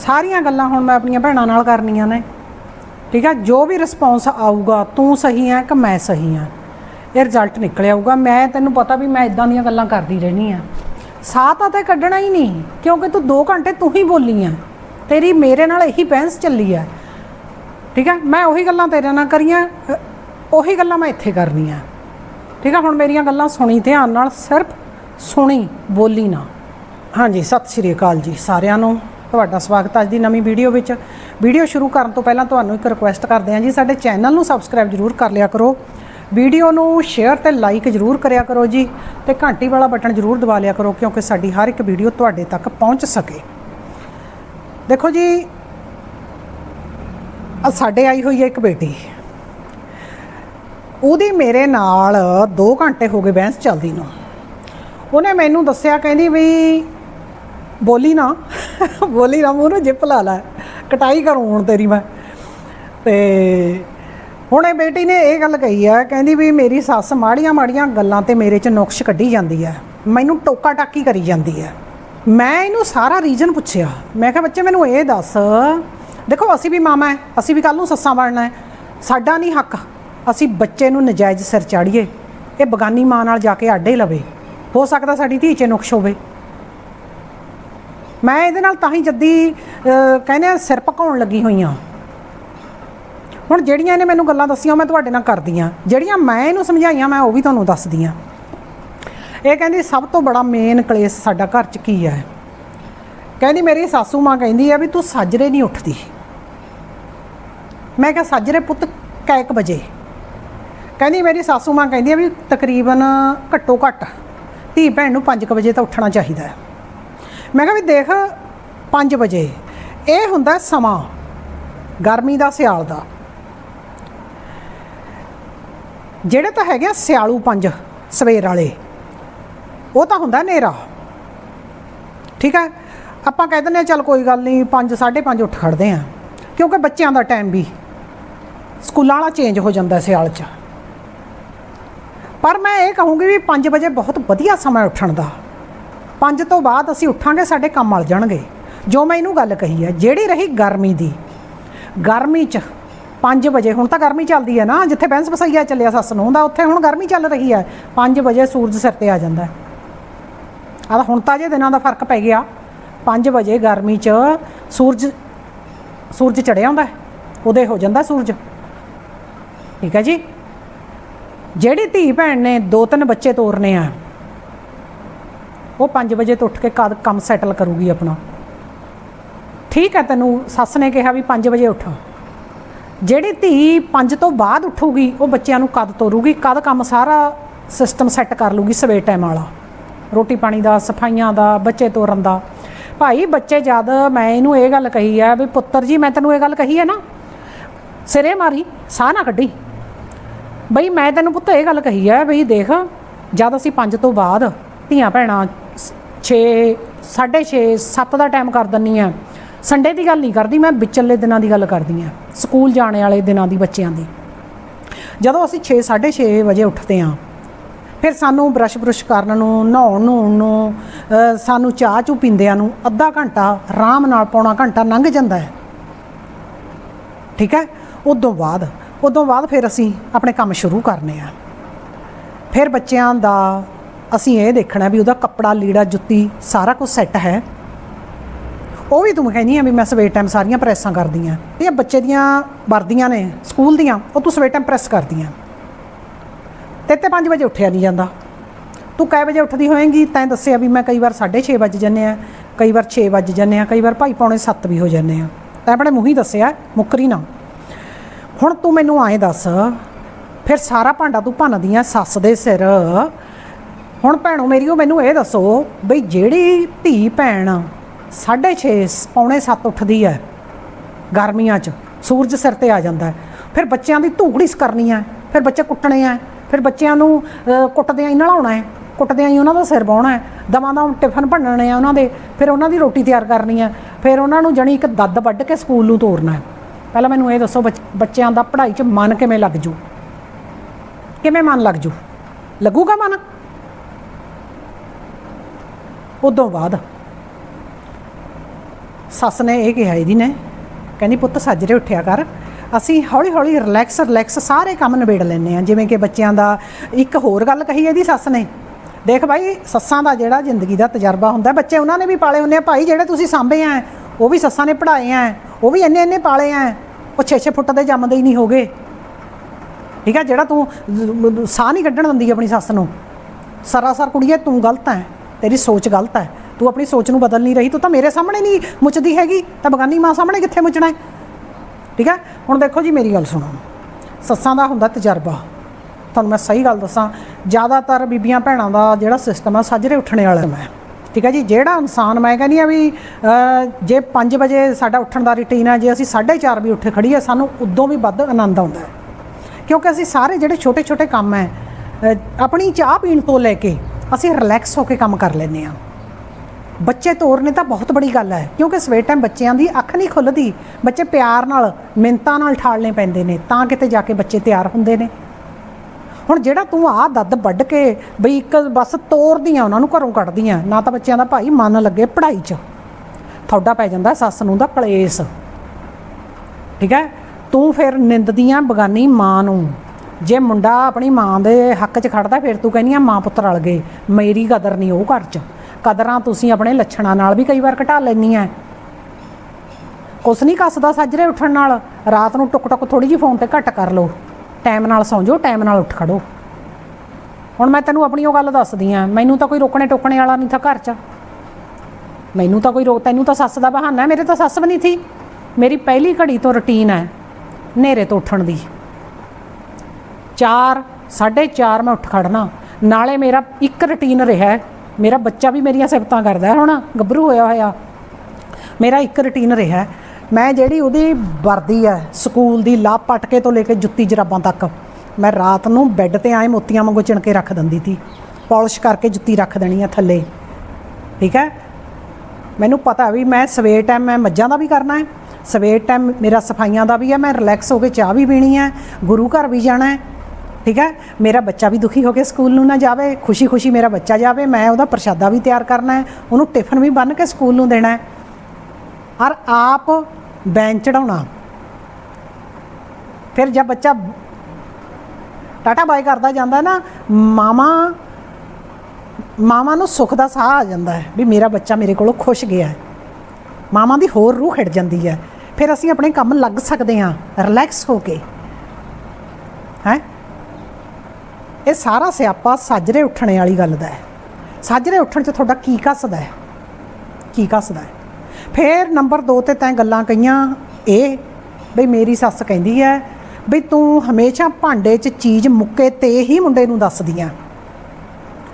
ਸਾਰੀਆਂ ਗੱਲਾਂ ਹੁਣ ਮੈਂ ਆਪਣੀਆਂ ਭੈਣਾਂ ਨਾਲ ਕਰਨੀਆਂ ਨੇ। ਠੀਕ ਆ? ਜੋ ਵੀ ਰਿਸਪੌਂਸ ਆਊਗਾ, ਤੂੰ ਸਹੀ ਹੈ ਕਿ ਮੈਂ ਸਹੀ ਹਾਂ ਇਹ ਰਿਜ਼ਲਟ ਨਿਕਲ ਆਊਗਾ। ਮੈਂ, ਤੈਨੂੰ ਪਤਾ ਵੀ ਮੈਂ ਇਦਾਂ ਦੀਆਂ ਗੱਲਾਂ ਕਰਦੀ ਰਹਿਣੀ ਆ। ਸਾਹ ਤਾਂ ਤੇ ਕੱਢਣਾ ਹੀ ਨਹੀਂ, ਕਿਉਂਕਿ ਤੂੰ 2 ਘੰਟੇ ਤੂੰ ਹੀ ਬੋਲੀ ਆ ਤੇਰੀ ਮੇਰੇ ਨਾਲ ਇਹੀ ਬਹਿਸ ਚੱਲੀ ਆ ਠੀਕ ਆ? ਮੈਂ ਉਹੀ ਗੱਲਾਂ ਤੇਰੇ ਨਾਲ ਕਰੀਆਂ ਉਹੀ ਗੱਲਾਂ ਮੈਂ ਇੱਥੇ ਕਰਨੀਆਂ। ਠੀਕ ਆ? ਹੁਣ ਮੇਰੀਆਂ ਗੱਲਾਂ ਸੁਣੀ, ਧਿਆਨ ਨਾਲ ਸਿਰਫ ਸੁਣੀ, ਬੋਲੀ ਨਾ। ਹਾਂਜੀ, ਸਤਿ ਸ਼੍ਰੀ ਅਕਾਲ ਜੀ ਸਾਰਿਆਂ ਨੂੰ। ਤੁਹਾਡਾ ਸਵਾਗਤ ਅੱਜ ਦੀ ਨਵੀਂ ਵੀਡੀਓ ਵਿੱਚ। ਵੀਡੀਓ ਸ਼ੁਰੂ ਕਰਨ ਤੋਂ ਪਹਿਲਾਂ ਤੁਹਾਨੂੰ ਇੱਕ ਰਿਕੁਐਸਟ ਕਰਦੇ ਹਾਂ ਜੀ, ਸਾਡੇ ਚੈਨਲ ਨੂੰ ਸਬਸਕ੍ਰਾਈਬ ਜ਼ਰੂਰ ਕਰ ਲਿਆ ਕਰੋ। ਵੀਡੀਓ ਨੂੰ ਸ਼ੇਅਰ ਤੇ ਲਾਈਕ ਜ਼ਰੂਰ ਕਰਿਆ ਕਰੋ ਜੀ ਤੇ ਘੰਟੀ ਵਾਲਾ ਬਟਨ ਜ਼ਰੂਰ ਦਬਾ ਲਿਆ ਕਰੋ ਕਿਉਂਕਿ ਸਾਡੀ ਹਰ ਇੱਕ ਵੀਡੀਓ ਤੁਹਾਡੇ ਤੱਕ ਪਹੁੰਚ ਸਕੇ। ਦੇਖੋ ਜੀ ਆ ਸਾਡੇ ਆਈ ਹੋਈ ਹੈ ਇੱਕ ਬੇਟੀ। ਉਹਦੀ ਮੇਰੇ ਨਾਲ 2 ਘੰਟੇ ਹੋ ਗਏ ਬਹਿਸ ਚੱਲਦੀ ਨੂੰ। ਉਹਨੇ ਮੈਨੂੰ ਦੱਸਿਆ, ਕਹਿੰਦੀ ਵੀ ਬੋਲੀ ਨਾ। ਬੋਲੀ ਰਾਮੂ ਮੂੰਹ ਨੂੰ ਜਿੱਪ ਲਾ ਲੈ, ਕਟਾਈ ਕਰੂੰ ਹੁਣ ਤੇਰੀ ਮੈਂ। ਤੇ ਹੁਣ ਇਹ ਬੇਟੀ ਨੇ ਇਹ ਗੱਲ ਕਹੀ ਆ, ਕਹਿੰਦੀ ਵੀ ਮੇਰੀ ਸੱਸ ਮਾੜੀਆਂ ਮਾੜੀਆਂ ਗੱਲਾਂ ਤੇ ਮੇਰੇ 'ਚ ਨੁਕਸ਼ ਕੱਢੀ ਜਾਂਦੀ ਆ, ਮੈਨੂੰ ਟੋਕਾ ਟਾਕੀ ਕਰੀ ਜਾਂਦੀ ਆ। ਮੈਂ ਇਹਨੂੰ ਸਾਰਾ ਰੀਜਨ ਪੁੱਛਿਆ, ਮੈਂ ਕਿਹਾ ਬੱਚੇ ਮੈਨੂੰ ਇਹ ਦੱਸ, ਦੇਖੋ ਅਸੀਂ ਵੀ ਮਾਮਾ ਹੈ ਅਸੀਂ ਵੀ ਕੱਲ ਨੂੰ ਸੱਸਾਂ ਬਣਨਾ ਹੈ ਸਾਡਾ ਨਹੀਂ ਹੱਕ, ਅਸੀਂ ਬੱਚੇ ਨੂੰ ਨਜਾਇਜ਼ ਸਿਰ ਚਾੜੀਏ, ਇਹ ਬਗਾਨੀ ਮਾਂ ਨਾਲ ਜਾ ਕੇ ਆਡੇ ਲਵੇ, ਹੋ ਸਕਦਾ ਸਾਡੀ ਧੀ 'ਚ ਨੁਕਸ਼ ਹੋਵੇ। ਮੈਂ ਇਹਦੇ ਨਾਲ ਤਾਂ ਹੀ ਜੱਦੀ ਕਹਿੰਦੇ ਆ ਸਿਰ ਪਕਾਉਣ ਲੱਗੀ ਹੋਈ ਆ ਹੁਣ ਜਿਹੜੀਆਂ ਇਹਨੇ ਮੈਨੂੰ ਗੱਲਾਂ ਦੱਸੀਆਂ ਉਹ ਮੈਂ ਤੁਹਾਡੇ ਨਾਲ ਕਰਦੀ ਆ ਜਿਹੜੀਆਂ ਮੈਂ ਇਹਨੂੰ ਸਮਝਾਈਆਂ, ਮੈਂ ਉਹ ਵੀ ਤੁਹਾਨੂੰ ਦੱਸਦੀ ਆ ਇਹ ਕਹਿੰਦੀ, ਸਭ ਤੋਂ ਬੜਾ ਮੇਨ ਕਲੇਸ਼ ਸਾਡਾ ਘਰ 'ਚ ਕੀ ਹੈ? ਕਹਿੰਦੀ, ਮੇਰੀ ਸਾਸੂ ਮਾਂ ਕਹਿੰਦੀ ਆ ਵੀ ਤੂੰ ਸਾਜਰੇ ਨਹੀਂ ਉੱਠਦੀ। ਮੈਂ ਕਿਹਾ, ਸਾਜਰੇ ਪੁੱਤ ਕੈਕ ਵਜੇ? ਕਹਿੰਦੀ, ਮੇਰੀ ਸਾਸੂ ਮਾਂ ਕਹਿੰਦੀ ਆ ਵੀ ਤਕਰੀਬਨ ਘੱਟੋ ਘੱਟ ਧੀ ਭੈਣ ਨੂੰ 5 ਵਜੇ ਤਾਂ ਉੱਠਣਾ ਚਾਹੀਦਾ ਹੈ। ਮੈਂ ਕਿਹਾ ਵੀ ਦੇਖ 5 ਵਜੇ। ਇਹ ਹੁੰਦਾ ਸਮਾਂ, ਗਰਮੀ ਦਾ, ਸਿਆਲ ਦਾ। ਜਿਹੜੇ ਤਾਂ ਹੈਗੇ ਆ ਸਿਆਲੂ ਪੰਜ, ਸਵੇਰ ਵਾਲੇ, ਉਹ ਤਾਂ ਹੁੰਦਾ ਹਨੇਰਾ। ਠੀਕ ਹੈ ਆਪਾਂ ਕਹਿ ਦਿੰਦੇ ਆ, ਚੱਲ ਕੋਈ ਗੱਲ ਨਹੀਂ 5 5:30 ਉੱਠ ਖੜਦੇ ਆ। ਕਿਉਂਕਿ ਬੱਚਿਆਂ ਦਾ ਟਾਈਮ ਵੀ, ਸਕੂਲਾਂ ਵਾਲਾ ਚੇਂਜ ਹੋ ਜਾਂਦਾ ਸਿਆਲ 'ਚ। ਪਰ ਮੈਂ ਇਹ ਕਹੂੰਗੀ ਵੀ 5 ਵਜੇ ਬਹੁਤ ਵਧੀਆ ਸਮਾਂ ਉੱਠਣ ਦਾ। 5 ਤੋਂ ਬਾਅਦ ਅਸੀਂ ਉੱਠਾਂਗੇ, ਸਾਡੇ ਕੰਮ ਮਲ ਜਾਣਗੇ। ਜੋ ਮੈਂ ਇਹਨੂੰ ਗੱਲ ਕਹੀ ਹੈ, ਜਿਹੜੀ ਰਹੀ ਗਰਮੀ ਦੀ, ਗਰਮੀ 'ਚ 5 ਵਜੇ, ਹੁਣ ਤਾਂ ਗਰਮੀ ਚੱਲਦੀ ਹੈ ਨਾ, ਜਿੱਥੇ ਬੈਂਸ ਬਸਈਆ ਚੱਲਿਆ ਸੱਸ ਨੂੰ ਦਾ ਉੱਥੇ ਹੁਣ ਗਰਮੀ ਚੱਲ ਰਹੀ ਹੈ। 5 ਵਜੇ ਸੂਰਜ ਸਿਰ ਤੇ ਆ ਜਾਂਦਾ ਹੈ। ਆਹ ਹੁਣ ਤਾਂ ਜੇ ਦਿਨਾਂ ਦਾ ਫ਼ਰਕ ਪੈ ਗਿਆ 5 ਵਜੇ ਗਰਮੀ 'ਚ ਸੂਰਜ ਸੂਰਜ ਚੜਿਆ ਹੁੰਦਾ ਉਹਦੇ ਹੋ ਜਾਂਦਾ ਸੂਰਜ। ਠੀਕ ਹੈ ਜੀ? ਜਿਹੜੀ ਧੀ ਭੈਣ ਨੇ ਦੋ ਤਿੰਨ ਬੱਚੇ ਤੋਰਨੇ ਆ ਉਹ 5 ਵਜੇ ਤੋਂ ਉੱਠ ਕੇ ਕਦ ਕੰਮ ਸੈਟਲ ਕਰੂਗੀ ਆਪਣਾ। ਠੀਕ ਹੈ ਤੈਨੂੰ, ਸੱਸ ਨੇ ਕਿਹਾ ਵੀ 5 ਵਜੇ ਉੱਠ। ਜਿਹੜੀ ਧੀ 5 ਤੋਂ ਬਾਅਦ ਉੱਠੂਗੀ, ਉਹ ਬੱਚਿਆਂ ਨੂੰ ਕਦ ਤੋਰੂਗੀ? ਕਦ ਕੰਮ ਸਾਰਾ ਸਿਸਟਮ ਸੈੱਟ ਕਰ ਲੂਗੀ ਸਵੇਰ ਟਾਈਮ ਵਾਲਾ? ਰੋਟੀ ਪਾਣੀ ਦਾ, ਸਫਾਈਆਂ ਦਾ, ਬੱਚੇ ਤੋਰਨ ਦਾ। ਭਾਈ, ਬੱਚੇ ਜਦ ਮੈਂ ਇਹਨੂੰ ਇਹ ਗੱਲ ਕਹੀ ਆ ਵੀ ਪੁੱਤਰ ਜੀ, ਮੈਂ ਤੈਨੂੰ ਇਹ ਗੱਲ ਕਹੀ ਹੈ ਨਾ, ਸਿਰੇ ਮਾਰੀ, ਸਾਹ ਨਾ ਕੱਢੀ। ਬਈ, ਮੈਂ ਤੈਨੂੰ ਪੁੱਤ ਇਹ ਗੱਲ ਕਹੀ ਹੈ ਬਈ ਦੇਖ, ਜਦ ਅਸੀਂ 5 ਤੋਂ ਬਾਅਦ ਧੀਆਂ ਭੈਣਾਂ 6 6:30 7 ਦਾ ਟਾਈਮ ਕਰ ਦਿੰਨੀ ਆ ਸੰਡੇ ਦੀ ਗੱਲ ਨਹੀਂ ਕਰਦੀ, ਮੈਂ ਵਿਚਲੇ ਦਿਨਾਂ ਦੀ ਗੱਲ ਕਰਦੀ ਆ ਸਕੂਲ ਜਾਣ ਵਾਲੇ ਦਿਨਾਂ ਦੀ, ਬੱਚਿਆਂ ਦੀ। ਜਦੋਂ ਅਸੀਂ 6 6:30 ਵਜੇ ਉੱਠਦੇ ਆ ਫਿਰ ਸਾਨੂੰ ਬਰਸ਼ ਬਰੁਸ਼ ਕਰਨ ਨੂੰ, ਨਹਾਉਣ ਨੂੰ ਨੂੰ ਸਾਨੂੰ ਚਾਹ ਚੂ ਪੀਂਦਿਆਂ ਨੂੰ ਅੱਧਾ ਘੰਟਾ ਆਰਾਮ ਨਾਲ ਪੌਣਾ ਘੰਟਾ ਲੰਘ ਜਾਂਦਾ ਹੈ। ਠੀਕ ਹੈ? ਉਦੋਂ ਬਾਅਦ ਉਦੋਂ ਬਾਅਦ ਫਿਰ ਅਸੀਂ ਆਪਣੇ ਕੰਮ ਸ਼ੁਰੂ ਕਰਨੇ ਆ ਫਿਰ ਬੱਚਿਆਂ ਦਾ ਅਸੀਂ ਇਹ ਦੇਖਣਾ ਵੀ ਉਹਦਾ ਕੱਪੜਾ, ਲੀੜਾ, ਜੁੱਤੀ ਸਾਰਾ ਕੁਝ ਸੈੱਟ ਹੈ। ਉਹ ਵੀ ਤੂੰ ਕਹਿੰਦੀ ਆ ਵੀ ਮੈਂ ਸਵੇਰ ਟਾਈਮ ਸਾਰੀਆਂ ਪ੍ਰੈਸਾਂ ਕਰਦੀ ਆ। ਇਹ ਬੱਚੇ ਦੀਆਂ ਵਰਦੀਆਂ ਨੇ, ਸਕੂਲ ਦੀਆਂ, ਉਹ ਤੂੰ ਸਵੇਰ ਟਾਈਮ ਪ੍ਰੈਸ ਕਰਦੀ ਆ। ਤੇ ਤੇ 5 ਵਜੇ ਉੱਠਿਆ ਨਹੀਂ ਜਾਂਦਾ। ਤੂੰ ਕੈ ਵਜੇ ਉੱਠਦੀ ਹੋਏਂਗੀ, ਤੈਂ ਦੱਸਿਆ ਵੀ ਮੈਂ ਕਈ ਵਾਰ 6:30 ਵਜੇ ਜੰਨੇ ਆ, ਕਈ ਵਾਰ 6 ਵਜੇ ਜੰਨੇ ਆ, ਕਈ ਵਾਰ ਭਾਈ ਪੌਣੇ 7 ਵੀ ਹੋ ਜਾਂਦੇ ਆ। ਤੈਂ ਆਪਣੇ ਮੂੰਹ ਹੀ ਦੱਸਿਆ, ਮੁੱਕਰੀ ਨਾ। ਹੁਣ ਤੂੰ ਮੈਨੂੰ ਐਂ ਦੱਸ, ਫਿਰ ਸਾਰਾ ਭਾਂਡਾ ਤੂੰ ਭੰਨਦੀ ਆ ਸੱਸ ਦੇ ਸਿਰ। ਹੁਣ ਭੈਣੋ ਮੇਰੀ ਉਹ ਮੈਨੂੰ ਇਹ ਦੱਸੋ ਬਈ ਜਿਹੜੀ ਧੀ ਭੈਣ 6:30 ਪੌਣੇ 7 ਉੱਠਦੀ ਹੈ ਗਰਮੀਆਂ 'ਚ ਸੂਰਜ ਸਿਰ ਤੇ ਆ ਜਾਂਦਾ ਫਿਰ ਬੱਚਿਆਂ ਦੀ ਧੂੜੀਸ ਕਰਨੀ ਹੈ ਫਿਰ ਬੱਚੇ ਕੁੱਟਣੇ ਆ ਫਿਰ ਬੱਚਿਆਂ ਨੂੰ ਅ, ਕੁੱਟਦਿਆਂ ਹੀ ਨਲਾਉਣਾ ਹੈ ਕੁੱਟਦਿਆਂ ਹੀ ਉਹਨਾਂ ਦਾ ਸਿਰ ਬਾਉਣਾ ਹੈ ਦਵਾਂ ਦਾ ਟਿਫਨ ਭੰਨਣੇ ਆ ਉਹਨਾਂ ਦੇ ਫਿਰ ਉਹਨਾਂ ਦੀ ਰੋਟੀ ਤਿਆਰ ਕਰਨੀ ਹੈ ਫਿਰ ਉਹਨਾਂ ਨੂੰ ਜਣੀ ਇੱਕ ਦੱਦ ਵੱਢ ਕੇ ਸਕੂਲ ਨੂੰ ਤੋਰਨਾ ਹੈ ਪਹਿਲਾਂ ਮੈਨੂੰ ਇਹ ਦੱਸੋ ਬੱਚ- ਬੱਚਿਆਂ ਦਾ ਪੜ੍ਹਾਈ 'ਚ ਮਨ ਕਿਵੇਂ ਲੱਗ ਜੂ? ਕਿਵੇਂ ਮਨ ਲੱਗ ਜੂ? ਲੱਗੂਗਾ ਮਨ? ਉਦੋਂ ਬਾਅਦ ਸੱਸ ਨੇ ਇਹ ਕਿਹਾ, ਇਹਦੀ ਨੇ ਕਹਿੰਦੀ, ਪੁੱਤ ਸਾਜਰੇ ਉੱਠਿਆ ਕਰ। ਅਸੀਂ ਹੌਲੀ ਹੌਲੀ ਰਿਲੈਕਸ ਰਿਲੈਕਸ ਸਾਰੇ ਕੰਮ ਨਿਬੇੜ ਲੈਂਦੇ ਆ ਜਿਵੇਂ ਕਿ ਬੱਚਿਆਂ ਦਾ ਇੱਕ ਹੋਰ ਗੱਲ ਕਹੀ ਇਹਦੀ ਸੱਸ ਨੇ। ਦੇਖ ਭਾਈ ਸੱਸਾਂ ਦਾ ਜਿਹੜਾ ਜ਼ਿੰਦਗੀ ਦਾ ਤਜਰਬਾ ਹੁੰਦਾ, ਬੱਚੇ ਉਹਨਾਂ ਨੇ ਵੀ ਪਾਲੇ ਹੁੰਦੇ ਆ। ਭਾਈ, ਜਿਹੜੇ ਤੁਸੀਂ ਸਾਂਭੇ ਆ, ਉਹ ਵੀ ਸੱਸਾਂ ਨੇ ਪੜ੍ਹਾਏ ਆ, ਉਹ ਵੀ ਇੰਨੇ ਇੰਨੇ ਪਾਲੇ ਆ। ਉਹ 6-6 ਫੁੱਟ ਦੇ ਜੰਮਦੇ ਹੀ ਨਹੀਂ ਹੋਗੇ। ਠੀਕ ਹੈ ਜਿਹੜਾ ਤੂੰ ਸਾਹ ਨਹੀਂ ਕੱਢਣ ਦਿੰਦੀ ਆਪਣੀ ਸੱਸ ਨੂੰ। ਸਰਾਸਰ ਕੁੜੀਏ, ਤੂੰ ਗਲਤ ਹੈ ਤੇਰੀ ਸੋਚ ਗਲਤ ਹੈ। ਤੂੰ ਆਪਣੀ ਸੋਚ ਨੂੰ ਬਦਲ ਨਹੀਂ ਰਹੀ, ਤੂੰ ਤਾਂ ਮੇਰੇ ਸਾਹਮਣੇ ਨਹੀਂ ਮੁੱਚਦੀ ਹੈਗੀ। ਤਾਂ ਬਗਾਨੀ ਮਾਂ ਸਾਹਮਣੇ ਕਿੱਥੇ ਮੁੱਚਣਾ ਹੈ? ਠੀਕ ਹੈ? ਹੁਣ ਦੇਖੋ ਜੀ ਮੇਰੀ ਗੱਲ ਸੁਣੋ। ਸੱਸਾਂ ਦਾ ਹੁੰਦਾ ਤਜਰਬਾ। ਤੁਹਾਨੂੰ ਮੈਂ ਸਹੀ ਗੱਲ ਦੱਸਾਂ, ਜ਼ਿਆਦਾਤਰ ਬੀਬੀਆਂ ਭੈਣਾਂ ਦਾ ਜਿਹੜਾ ਸਿਸਟਮ ਹੈ ਸਾਜਰੇ ਉੱਠਣੇ ਵਾਲਾ ਮੈਂ ਠੀਕ ਹੈ ਜੀ? ਜਿਹੜਾ ਇਨਸਾਨ, ਮੈਂ ਕਹਿੰਦੀ ਆ ਵੀ ਜੇ 5 ਵਜੇ ਸਾਡਾ ਉੱਠਣ ਦਾ ਰੁਟੀਨ ਹੈ, ਜੇ ਅਸੀਂ 4:30 ਵੀ ਉੱਠ ਖੜੀਏ ਸਾਨੂੰ ਉਦੋਂ ਵੀ ਵੱਧ ਆਨੰਦ ਆਉਂਦਾ ਹੈ। ਕਿਉਂਕਿ ਅਸੀਂ ਸਾਰੇ ਜਿਹੜੇ ਛੋਟੇ ਛੋਟੇ ਕੰਮ ਹੈ ਆਪਣੀ ਚਾਹ ਪੀਣ ਤੋਂ ਲੈ ਕੇ ਅਸੀਂ ਰਿਲੈਕਸ ਹੋ ਕੇ ਕੰਮ ਕਰ ਲੈਂਦੇ ਆ ਬੱਚੇ ਤੋਰਨੇ ਤਾਂ ਬਹੁਤ ਬੜੀ ਗੱਲ ਹੈ, ਕਿਉਂਕਿ ਸਵੇਰ ਟਾਈਮ ਬੱਚਿਆਂ ਦੀ ਅੱਖ ਨਹੀਂ ਖੁੱਲਦੀ। ਬੱਚੇ ਪਿਆਰ ਨਾਲ ਮਿੰਤਾਂ ਨਾਲ ਠਾਲਣੇ ਪੈਂਦੇ ਨੇ, ਤਾਂ ਕਿਤੇ ਜਾ ਕੇ ਬੱਚੇ ਤਿਆਰ ਹੁੰਦੇ ਨੇ। ਹੁਣ ਜਿਹੜਾ ਤੂੰ ਆਹ ਦੱਦ ਵੱਢ ਕੇ ਬਈ ਇੱਕ ਬਸ ਤੋਰਦੀਆਂ ਉਹਨਾਂ ਨੂੰ ਘਰੋਂ ਕੱਢਦੀਆਂ, ਨਾ ਤਾਂ ਬੱਚਿਆਂ ਦਾ ਭਾਈ ਮਨ ਲੱਗੇ ਪੜ੍ਹਾਈ 'ਚ। ਤੁਹਾਡਾ ਪੈ ਜਾਂਦਾ ਸੱਸ ਨੂੰ ਦਾ ਕਲੇਸ਼। ਠੀਕ ਹੈ? ਤੂੰ ਫਿਰ ਨਿੰਦਦੀਆਂ ਬਗਾਨੀ ਮਾਂ ਨੂੰ। ਜੇ ਮੁੰਡਾ ਆਪਣੀ ਮਾਂ ਦੇ ਹੱਕ 'ਚ ਖੜਦਾ, ਫਿਰ ਤੂੰ ਕਹਿੰਦੀ ਆ ਮਾਂ ਪੁੱਤਰ ਰਲ ਗਏ। ਮੇਰੀ ਕਦਰ ਨਹੀਂ ਉਹ ਘਰ 'ਚ। ਕਦਰਾਂ ਤੁਸੀਂ ਆਪਣੇ ਲੱਛਣਾਂ ਨਾਲ ਵੀ ਕਈ ਵਾਰ ਘਟਾ ਲੈਂਦੀਆਂ ਕੁਛ ਨਹੀਂ ਕੱਸਦਾ ਸਾਜਰੇ ਉੱਠਣ ਨਾਲ। ਰਾਤ ਨੂੰ ਟੁਕ ਟੁਕ ਥੋੜੀ ਜਿਹੀ ਫੋਨ ਤੇ ਘੱਟ ਕਰ ਲਓ। ਟਾਈਮ ਨਾਲ ਸੌਂ ਜਾਓ, ਟਾਈਮ ਨਾਲ ਉੱਠ ਖੜੋ। ਹੁਣ ਮੈਂ ਤੈਨੂੰ ਆਪਣੀ ਉਹ ਗੱਲ ਦੱਸਦੀ ਆ। ਮੈਨੂੰ ਤਾਂ ਕੋਈ ਰੋਕਣੇ ਟੋਕਣੇ ਵਾਲਾ ਨਹੀਂ ਥਾ ਘਰ 'ਚ। ਮੈਨੂੰ ਤਾਂ ਕੋਈ ਰੋਕ ਤੈਨੂੰ ਤਾਂ ਸੱਸ ਦਾ ਬਹਾਨਾ ਮੇਰੇ ਤਾਂ ਸੱਸ ਵੀ ਨਹੀਂ ਥੀ। ਮੇਰੀ ਪਹਿਲੀ ਘੜੀ ਤੋਂ ਰੁਟੀਨ ਹੈ ਹਨੇਰੇ ਤੋਂ ਉੱਠਣ ਦੀ। 4 4:30 ਮੈਂ ਉੱਠ ਖੜਨਾ। ਨਾਲੇ ਮੇਰਾ ਇੱਕ ਰੁਟੀਨ ਰਿਹਾ ਮੇਰਾ ਬੱਚਾ ਵੀ ਮੇਰੀਆਂ ਸਿਫਤਾਂ ਕਰਦਾ ਹੈ। ਹੁਣ ਗੱਭਰੂ ਹੋਇਆ ਹੋਇਆ। ਮੇਰਾ ਇੱਕ ਰੁਟੀਨ ਰਿਹਾ ਮੈਂ ਜਿਹੜੀ ਉਹਦੀ ਵਰਦੀ ਹੈ, ਸਕੂਲ ਦੀ ਲਾ ਪਟਕੇ ਤੋਂ ਲੈ ਕੇ ਜੁੱਤੀ ਜਰਾਬਾਂ ਤੱਕ, ਮੈਂ ਰਾਤ ਨੂੰ ਬੈੱਡ ਤੇ ਆਏ ਮੋਤੀਆਂ ਵਾਂਗੂ ਚਿਣ ਕੇ ਰੱਖ ਦਿੰਦੀ ਸੀ। ਪਾਲਿਸ਼ ਕਰਕੇ ਜੁੱਤੀ ਰੱਖ ਦੇਣੀ ਆ ਥੱਲੇ। ਠੀਕ ਹੈ? ਮੈਨੂੰ ਪਤਾ ਵੀ ਮੈਂ ਸਵੇਰ ਟਾਈਮ ਮੈਂ ਮੱਝਾਂ ਦਾ ਵੀ ਕਰਨਾ ਹੈ। ਸਵੇਰ ਟਾਈਮ ਮੇਰਾ ਸਫਾਈਆਂ ਦਾ ਵੀ ਹੈ। ਮੈਂ ਰਿਲੈਕਸ ਹੋ ਕੇ ਚਾਹ ਵੀ ਪੀਣੀ ਹੈ। ਗੁਰੂ ਘਰ ਵੀ ਜਾਣਾ ਹੈ। ਠੀਕ ਹੈ? ਮੇਰਾ ਬੱਚਾ ਵੀ ਦੁਖੀ ਹੋ ਕੇ ਸਕੂਲ ਨੂੰ ਨਾ ਜਾਵੇ, ਖੁਸ਼ੀ-ਖੁਸ਼ੀ ਮੇਰਾ ਬੱਚਾ ਜਾਵੇ, ਮੈਂ ਉਹਦਾ ਪ੍ਰਸ਼ਾਦਾ ਵੀ ਤਿਆਰ ਕਰਨਾ ਹੈ, ਉਹਨੂੰ ਟਿਫਨ ਵੀ ਬੰਨ ਕੇ ਸਕੂਲ ਨੂੰ ਦੇਣਾ ਹੈ। ਔਰ ਆਪ ਬੈਂਚ ਚੜਾਉਣਾ ਫਿਰ ਜਦ ਬੱਚਾ ਟਾਟਾ ਬਾਈ ਕਰਦਾ ਜਾਂਦਾ ਨਾ, ਮਾਮਾ ਮਾਵਾਂ ਨੂੰ ਸੁੱਖ ਦਾ ਸਾਹ ਆ ਜਾਂਦਾ ਹੈ ਵੀ ਮੇਰਾ ਬੱਚਾ ਮੇਰੇ ਕੋਲੋਂ ਖੁਸ਼ ਗਿਆ ਹੈ। ਮਾਵਾਂ ਦੀ ਹੋਰ ਰੂਹ ਖਿੜ ਜਾਂਦੀ ਹੈ। ਫਿਰ ਅਸੀਂ ਆਪਣੇ ਕੰਮ ਲੱਗ ਸਕਦੇ ਹਾਂ, ਰਿਲੈਕਸ ਹੋ ਕੇ। ਹੈ? ਇਹ ਸਾਰਾ ਸਿਆਪਾ ਸਾਜਰੇ ਉੱਠਣੇ ਵਾਲੀ ਗੱਲ ਦਾ ਹੈ। ਸਾਜਰੇ ਉੱਠਣ 'ਚ ਤੁਹਾਡਾ ਕੀ ਕੱਸਦਾ ਹੈ? ਕੀ ਕੱਸਦਾ ਹੈ? ਫਿਰ ਨੰਬਰ 2 ਤੇ ਤੈਂ ਗੱਲਾਂ ਕਹੀਆਂ, ਇਹ ਬਈ ਮੇਰੀ ਸੱਸ ਕਹਿੰਦੀ ਹੈ ਬਈ ਤੂੰ ਹਮੇਸ਼ਾ ਭਾਂਡੇ 'ਚ ਚੀਜ਼ ਮੁੱਕੇ ਤੇ ਹੀ ਮੁੰਡੇ ਨੂੰ ਦੱਸਦੀ ਆ।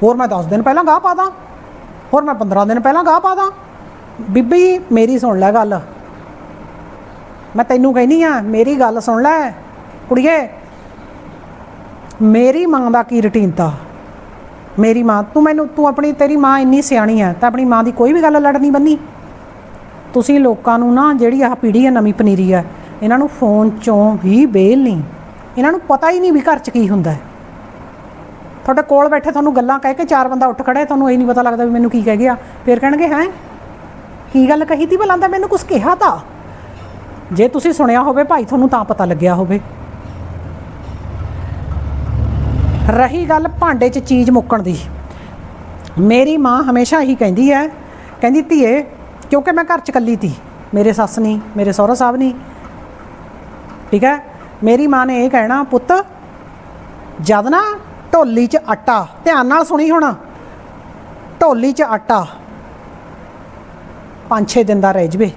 ਹੋਰ ਮੈਂ 10 ਦਿਨ ਪਹਿਲਾਂ ਗਾਹ ਪਾ ਦਾਂ, ਹੋਰ ਮੈਂ 15 ਦਿਨ ਪਹਿਲਾਂ ਗਾਹ ਪਾ ਦਾਂ। ਬੀਬੀ, ਮੇਰੀ ਸੁਣ ਲੈ ਗੱਲ। ਮੈਂ ਤੈਨੂੰ ਕਹਿੰਦੀ ਆ, ਮੇਰੀ ਗੱਲ ਸੁਣ ਲੈ। ਕੁੜੀਏ ਮੇਰੀ ਮਾਂ ਦਾ ਕੀ ਰੁਟੀਨ ਤਾ? ਮੇਰੀ ਮਾਂ, ਤੂੰ ਮੈਨੂੰ, ਤੂੰ ਆਪਣੀ, ਤੇਰੀ ਮਾਂ ਇੰਨੀ ਸਿਆਣੀ ਆ ਤਾਂ ਆਪਣੀ ਮਾਂ ਦੀ ਕੋਈ ਵੀ ਗੱਲ ਲੜਨੀ ਬੰਨੀ? ਤੁਸੀਂ ਲੋਕਾਂ ਨੂੰ ਨਾ, ਜਿਹੜੀ ਆਹ ਪੀੜ੍ਹੀ ਹੈ ਨਵੀਂ ਪਨੀਰੀ ਹੈ ਇਹਨਾਂ ਨੂੰ ਫੋਨ ਚੋਂ ਹੀ ਬੇਲ ਨਹੀਂ ਇਹਨਾਂ ਨੂੰ ਪਤਾ ਹੀ ਨਹੀਂ ਵੀ ਘਰ 'ਚ ਕੀ ਹੁੰਦਾ ਹੈ ਤੁਹਾਡੇ ਕੋਲ ਬੈਠੇ ਤੁਹਾਨੂੰ ਗੱਲਾਂ ਕਹਿ ਕੇ ਚਾਰ ਬੰਦਾ ਉੱਠ ਖੜੇ ਤੁਹਾਨੂੰ ਇਹ ਨਹੀਂ ਪਤਾ ਲੱਗਦਾ ਵੀ ਮੈਨੂੰ ਕੀ ਕਹਿ ਗਿਆ। ਫਿਰ ਕਹਿਣਗੇ, ਹੈ? ਕੀ ਗੱਲ ਕਹੀ ਤੀ ਭਲਾ, ਤਾਂ ਮੈਨੂੰ ਕੁਝ ਕਿਹਾ ਤਾਂ? ਜੇ ਤੁਸੀਂ ਸੁਣਿਆ ਹੋਵੇ ਭਾਈ, ਤੁਹਾਨੂੰ ਤਾਂ ਪਤਾ ਲੱਗਿਆ ਹੋਵੇ। ਰਹੀ ਗੱਲ ਭਾਂਡੇ 'ਚ ਚੀਜ਼ ਮੁੱਕਣ ਦੀ। ਮੇਰੀ ਮਾਂ ਹਮੇਸ਼ਾ ਹੀ ਕਹਿੰਦੀ ਹੈ, ਕਹਿੰਦੀ, ਧੀਏ, ਕਿਉਂਕਿ ਮੈਂ ਘਰ 'ਚ ਇਕੱਲੀ ਤੀ, ਮੇਰੇ ਸੱਸ ਨਹੀਂ ਮੇਰੇ ਸਹੁਰਾ ਸਾਹਿਬ ਨਹੀਂ ਠੀਕ ਹੈ? ਮੇਰੀ ਮਾਂ ਨੇ ਇਹ ਕਹਿਣਾ, ਪੁੱਤ, ਜਦ ਨਾ ਢੋਲੀ 'ਚ ਆਟਾ, ਧਿਆਨ ਨਾਲ ਸੁਣੀ ਹੁਣ, ਢੋਲੀ 'ਚ ਆਟਾ 5-6 ਦਿਨ ਦਾ ਰਹਿ ਜਵੇ।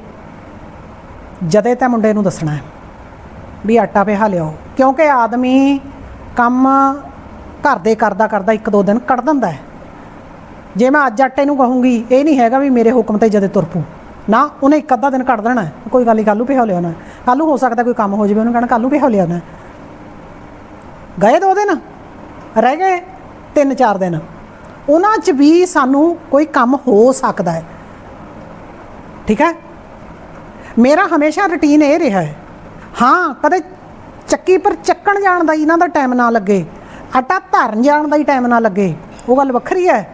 ਜਦੇ ਤਾਂ ਮੁੰਡੇ ਨੂੰ ਦੱਸਣਾ ਹੈ ਵੀ ਆਟਾ ਪਿਹਾ ਲਿਆਓ, ਕਿਉਂਕਿ ਆਦਮੀ ਕੰਮ ਘਰ ਦੇ ਕਰਦਾ ਕਰਦਾ ਇੱਕ ਦੋ ਦਿਨ ਕੱਢ ਦਿੰਦਾ ਹੈ। ਜੇ ਮੈਂ ਅੱਜ ਆਟੇ ਨੂੰ ਕਹੂੰਗੀ, ਇਹ ਨਹੀਂ ਹੈਗਾ ਵੀ ਮੇਰੇ ਹੁਕਮ ਤੇ ਜਦੇ ਤੁਰਪੂ ਨਾ, ਉਹਨੇ ਇੱਕ ਅੱਧਾ ਦਿਨ ਕੱਢ ਦੇਣਾ ਕੋਈ ਗੱਲ ਨਹੀਂ, ਕੱਲ੍ਹ ਨੂੰ ਪਿਹਾ ਲਿਆਉਣਾ ਕੱਲ੍ਹ ਨੂੰ ਹੋ ਸਕਦਾ ਕੋਈ ਕੰਮ ਹੋ ਜਾਵੇ, ਉਹਨੂੰ ਕਹਿਣਾ ਕੱਲ੍ਹ ਨੂੰ ਲਿਆ ਲਿਆਉਣਾ ਗਏ ਦੋ ਦਿਨ? ਰਹਿ ਗਏ ਤਿੰਨ ਚਾਰ ਦਿਨ। ਉਹਨਾਂ 'ਚ ਵੀ ਸਾਨੂੰ ਕੋਈ ਕੰਮ ਹੋ ਸਕਦਾ ਹੈ। ਠੀਕ ਹੈ? ਮੇਰਾ ਹਮੇਸ਼ਾ ਰੁਟੀਨ ਇਹ ਰਿਹਾ ਹੈ। ਹਾਂ, ਕਦੇ ਚੱਕੀ ਪਰ ਚੱਕਣ ਜਾਣ ਦਾ ਇਹਨਾਂ ਦਾ ਟਾਈਮ ਨਾ ਲੱਗੇ। ਆਟਾ ਧਰਨ ਜਾਣ ਦਾ ਹੀ ਟਾਈਮ ਨਾ ਲੱਗੇ। ਉਹ ਗੱਲ ਵੱਖਰੀ ਹੈ।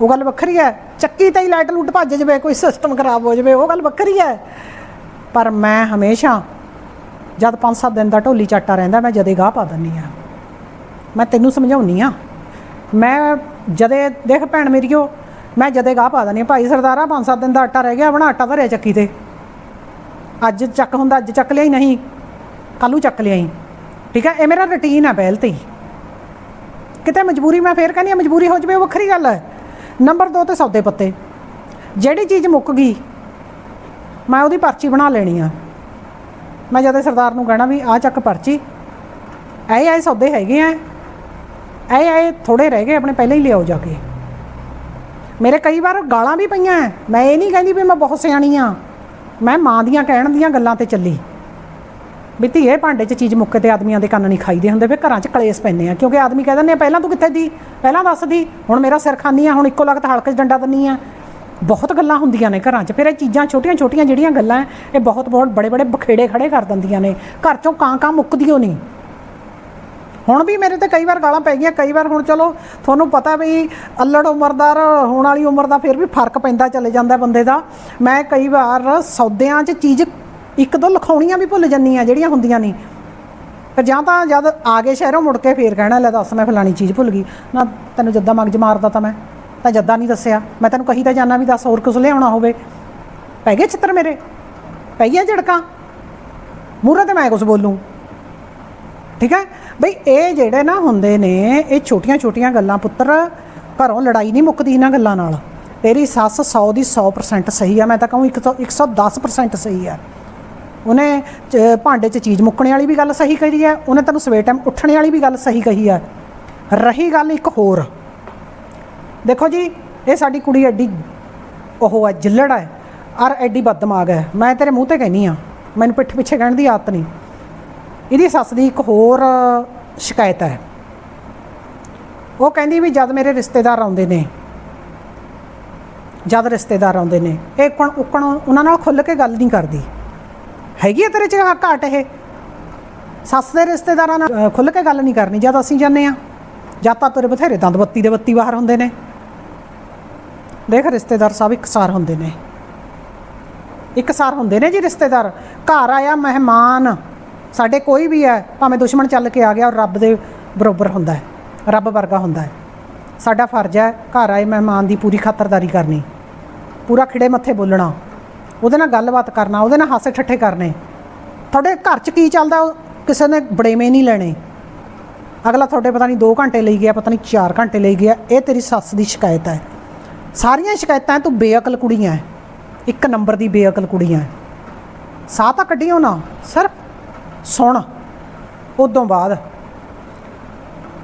ਉਹ ਗੱਲ ਵੱਖਰੀ ਹੈ। ਚੱਕੀ ਤੇ ਹੀ ਲਾਈਟ ਲੂਟ ਭੱਜ ਜਵੇ, ਕੋਈ ਸਿਸਟਮ ਖਰਾਬ ਹੋ ਜਵੇ, ਉਹ ਗੱਲ ਵੱਖਰੀ ਹੈ। ਪਰ ਮੈਂ ਹਮੇਸ਼ਾ ਜਦ 5-7 ਦਿਨ ਦਾ ਢੋਲੀ ਚਾਟਾ ਰਹਿੰਦਾ, ਮੈਂ ਜਦੇ ਗਾਹ ਪਾ ਦਿੰਨੀ ਆ ਮੈਂ ਤੈਨੂੰ ਸਮਝਾਉਣੀ ਆ ਮੈਂ ਜਦੇ, ਦੇਖ ਭੈਣ ਮੇਰੀਓ ਮੈਂ ਜਦੇ ਗਾਹ ਪਾ ਦਿੰਨੀ ਆ ਭਾਈ ਸਰਦਾਰਾ 5-7 ਦਿਨ ਦਾ ਆਟਾ ਰਹਿ ਗਿਆ, ਆਪਣਾ ਆਟਾ ਧਰਿਆ ਚੱਕੀ ਤੇ। ਅੱਜ ਚੱਕ ਹੁੰਦਾ, ਅੱਜ ਚੱਕ ਲਿਆ ਹੀ ਨਹੀਂ। ਕੱਲੂ ਚੱਕ ਲਿਆ ਹੀ। ਠੀਕ ਹੈ? ਇਹ ਮੇਰਾ ਰੁਟੀਨ ਹੈ ਪਹਿਲ ਤੇ ਹੀ। ਕਿਤੇ ਮਜਬੂਰੀ ਮੈਂ ਫੇਰ ਕਹਿੰਦੀ ਹਾਂ, ਮਜਬੂਰੀ ਹੋ ਜਵੇ, ਉਹ ਵੱਖਰੀ ਗੱਲ ਹੈ। ਨੰਬਰ 2 ਤੇ ਸੌਦੇ ਪੱਤੇ। ਜਿਹੜੀ ਚੀਜ਼ ਮੁੱਕ ਗਈ, ਮੈਂ ਉਹਦੀ ਪਰਚੀ ਬਣਾ ਲੈਣੀ ਆ। ਮੈਂ ਜਦੇ ਸਰਦਾਰ ਨੂੰ ਕਹਿਣਾ ਵੀ ਆ ਚੱਕ ਪਰਚੀ ਐ ਐ ਸੌਦੇ ਹੈਗੇ ਆ। ਐ ਐ ਥੋੜੇ ਰਹਿ ਗਏ, ਆਪਣੇ ਪਹਿਲਾਂ ਹੀ ਲਿਆਓ ਜਾ ਕੇ। ਮੇਰੇ ਕਈ ਵਾਰ ਗਾਲਾਂ ਵੀ ਪਈਆਂ ਐ। ਮੈਂ ਇਹ ਨਹੀਂ ਕਹਿੰਦੀ ਵੀ ਮੈਂ ਬਹੁਤ ਸਿਆਣੀ ਆ। ਮੈਂ ਮਾਂ ਦੀਆਂ ਕਹਿਣ ਦੀਆਂ ਗੱਲਾਂ ਤੇ ਚੱਲੀ। ਵੀ ਧੀਏ ਭਾਂਡੇ 'ਚ ਚੀਜ਼ ਮੁੱਕੇ ਤੇ ਆਦਮੀਆਂ ਦੇ ਕੰਨ ਨਹੀਂ ਖਾਈਦੇ ਹੁੰਦੇ ਫਿਰ ਘਰਾਂ 'ਚ ਕਲੇਸ਼ ਪੈਂਦੇ ਆ। ਕਿਉਂਕਿ ਆਦਮੀ ਕਹਿ ਦਿੰਦੇ ਆ, ਪਹਿਲਾਂ ਤੂੰ ਕਿੱਥੇ ਦੀ ਪਹਿਲਾਂ ਦੱਸ ਦੀ, ਹੁਣ ਮੇਰਾ ਸਿਰ ਖਾਨੀ ਆ, ਹੁਣ ਇੱਕੋ ਲਗਤ ਹਲਕ 'ਚ ਡੰਡਾ ਦਿੰਨੀ ਆ। ਬਹੁਤ ਗੱਲਾਂ ਹੁੰਦੀਆਂ ਨੇ ਘਰਾਂ 'ਚ। ਫਿਰ ਇਹ ਚੀਜ਼ਾਂ ਛੋਟੀਆਂ ਛੋਟੀਆਂ ਜਿਹੜੀਆਂ ਗੱਲਾਂ, ਇਹ ਬਹੁਤ ਬਹੁਤ ਬੜੇ ਬੜੇ ਬਖੇੜੇ ਖੜੇ ਕਰ ਦਿੰਦੀਆਂ ਨੇ। ਘਰ 'ਚੋਂ ਕਾਂ ਕਾਂ ਮੁੱਕਦੀਆਂ ਨਹੀਂ। ਹੁਣ ਵੀ ਮੇਰੇ ਤੇ ਕਈ ਵਾਰ ਗਾਲਾਂ ਪੈ ਗਈਆਂ, ਕਈ ਵਾਰ ਹੁਣ ਚਲੋ ਤੁਹਾਨੂੰ ਪਤਾ ਵੀ ਅਲੜ ਉਮਰਦਾਰ ਹੋਣ ਵਾਲੀ ਉਮਰ ਦਾ ਫਿਰ ਵੀ ਫ਼ਰਕ ਪੈਂਦਾ, ਚਲੇ ਜਾਂਦਾ ਬੰਦੇ ਦਾ। ਮੈਂ ਕਈ ਵਾਰ ਸੌਦਿਆਂ 'ਚ ਚੀਜ਼ ਇੱਕ ਦੋ ਲਿਖਾਉਣੀਆਂ ਵੀ ਭੁੱਲ ਜੰਨੀ ਆ ਜਿਹੜੀਆਂ ਹੁੰਦੀਆਂ ਨਹੀਂ। ਫਿਰ ਜਾਂ ਤਾਂ ਜਦ ਆ ਗਏ ਸ਼ਹਿਰੋਂ ਮੁੜ ਕੇ ਫੇਰ ਕਹਿਣਾ, ਲੈ ਦੱਸ ਮੈਂ ਫਲਾਣੀ ਚੀਜ਼ ਭੁੱਲ ਗਈ। ਨਾ, ਤੈਨੂੰ ਜੱਦਾ ਮਗਜ ਮਾਰਦਾ ਤਾਂ ਮੈਂ। ਤਾਂ ਜੱਦਾ ਨਹੀਂ ਦੱਸਿਆ। ਮੈਂ ਤੈਨੂੰ ਕਹੀ ਤਾਂ ਜਾਣਾ ਵੀ ਦੱਸ ਹੋਰ ਕੁਝ ਲਿਆਉਣਾ ਹੋਵੇ। ਪੈ ਗਏ ਚਿੱਤਰ ਮੇਰੇ। ਪੈ ਗਿਆ ਝੜਕਾਂ। ਮੂਹਰੇ ਤੇ ਮੈਂ ਕੁਝ ਬੋਲੂੰ। ਠੀਕ ਹੈ? ਬਈ ਇਹ ਜਿਹੜੇ ਨਾ ਹੁੰਦੇ ਨੇ, ਇਹ ਛੋਟੀਆਂ ਛੋਟੀਆਂ ਗੱਲਾਂ, ਪੁੱਤਰ, ਘਰੋਂ ਲੜਾਈ ਨਹੀਂ ਮੁੱਕਦੀ ਇਹਨਾਂ ਗੱਲਾਂ ਨਾਲ। ਤੇਰੀ ਸੱਸ 100 ਦੀ 100% ਸਹੀ ਆ। ਮੈਂ ਤਾਂ ਕਹੂੰ 110% ਸਹੀ ਆ। ਉਹਨੇ ਚ- ਭਾਂਡੇ 'ਚ ਚੀਜ਼ ਮੁੱਕਣੇ ਵਾਲੀ ਵੀ ਗੱਲ ਸਹੀ ਕਹੀ ਹੈ, ਉਹਨੇ ਤੈਨੂੰ ਸਵੇਰ ਟਾਈਮ ਉੱਠਣੇ ਵਾਲੀ ਵੀ ਗੱਲ ਸਹੀ ਕਹੀ ਹੈ। ਰਹੀ ਗੱਲ ਇੱਕ ਹੋਰ। ਦੇਖੋ ਜੀ, ਇਹ ਸਾਡੀ ਕੁੜੀ ਐਡੀ, ਉਹ ਹੈ, ਜਿੱਲੜ ਹੈ ਔਰ ਐਡੀ ਬਦਮਾਗ ਹੈ। ਮੈਂ ਤੇਰੇ ਮੂੰਹ ਤੇ ਕਹਿਨੀ ਆ ਮੈਨੂੰ ਪਿੱਠ ਪਿੱਛੇ ਕਹਿਣ ਦੀ ਆਦਤ ਨਹੀਂ। ਇਹਦੀ ਸੱਸ ਦੀ ਇੱਕ ਹੋਰ ਸ਼ਿਕਾਇਤ ਹੈ। ਉਹ ਕਹਿੰਦੀ ਵੀ ਜਦ ਮੇਰੇ ਰਿਸ਼ਤੇਦਾਰ ਆਉਂਦੇ ਨੇ, ਜਦ ਰਿਸ਼ਤੇਦਾਰ ਆਉਂਦੇ ਨੇ, ਇਹ ਕਣ ਉਕਣ ਉਹਨਾਂ ਨਾਲ ਖੁੱਲ ਕੇ ਗੱਲ ਨਹੀਂ ਕਰਦੀ। ਹੈਗੀ ਹੈ ਤੇਰੇ ਚ ਆਹ ਘਾਟ ਇਹ? ਸੱਸ ਦੇ ਰਿਸ਼ਤੇਦਾਰਾਂ ਨਾਲ ਅ, ਖੁੱਲ ਕੇ ਗੱਲ ਨਹੀਂ ਕਰਨੀ ਜਦ ਅਸੀਂ ਜਾਂਦੇ ਆ ਜਦ ਤਾਂ ਤੇਰੇ ਬਥੇਰੇ ਦੰਦ ਬੱਤੀ ਦੇ ਬੱਤੀ ਬਾਹਰ ਹੁੰਦੇ ਨੇ। ਦੇਖ ਰਿਸ਼ਤੇਦਾਰ ਸਭ ਇੱਕਸਾਰ ਹੁੰਦੇ ਨੇ। ਇੱਕਸਾਰ ਹੁੰਦੇ ਨੇ ਜੀ ਰਿਸ਼ਤੇਦਾਰ। ਘਰ ਆਇਆ ਮਹਿਮਾਨ ਸਾਡੇ ਕੋਈ ਵੀ ਹੈ ਭਾਵੇਂ ਦੁਸ਼ਮਣ ਚੱਲ ਕੇ ਆ ਗਿਆ ਔਰ ਰੱਬ ਦੇ ਬਰੋਬਰ ਹੁੰਦਾ ਹੈ ਰੱਬ ਵਰਗਾ ਹੁੰਦਾ ਹੈ। ਸਾਡਾ ਫਰਜ਼ ਹੈ ਘਰ ਆਏ ਮਹਿਮਾਨ ਦੀ ਪੂਰੀ ਖਾਤਰਦਾਰੀ ਕਰਨੀ। ਪੂਰਾ ਖਿੜੇ ਮੱਥੇ ਬੋਲਣਾ। ਉਹਦੇ ਨਾਲ ਗੱਲਬਾਤ ਕਰਨਾ, ਉਹਦੇ ਨਾਲ ਹਾਸੇ ਠੱਠੇ ਕਰਨੇ। ਤੁਹਾਡੇ ਘਰ 'ਚ ਕੀ ਚੱਲਦਾ? ਕਿਸੇ ਨੇ ਬੜੇਵੇਂ ਨਹੀਂ ਲੈਣੇ। ਅਗਲਾ ਤੁਹਾਡੇ ਪਤਾ ਨਹੀਂ 2 ਘੰਟੇ ਲਈ ਗਿਆ, ਪਤਾ ਨਹੀਂ 4 ਘੰਟੇ ਲਈ ਗਿਆ। ਇਹ ਤੇਰੀ ਸੱਸ ਦੀ ਸ਼ਿਕਾਇਤ ਹੈ। ਸਾਰੀਆਂ ਸ਼ਿਕਾਇਤਾਂ ਤੂੰ ਬੇਅਕਲ ਕੁੜੀ ਹੈ। ਇੱਕ ਨੰਬਰ ਦੀ ਬੇਅਕਲ ਕੁੜੀਆਂ ਹੈ। ਸਾਹ ਤਾਂ ਕੱਢਿਓ ਨਾ ਸਿਰਫ ਸੁਣ। ਉਦੋਂ ਬਾਅਦ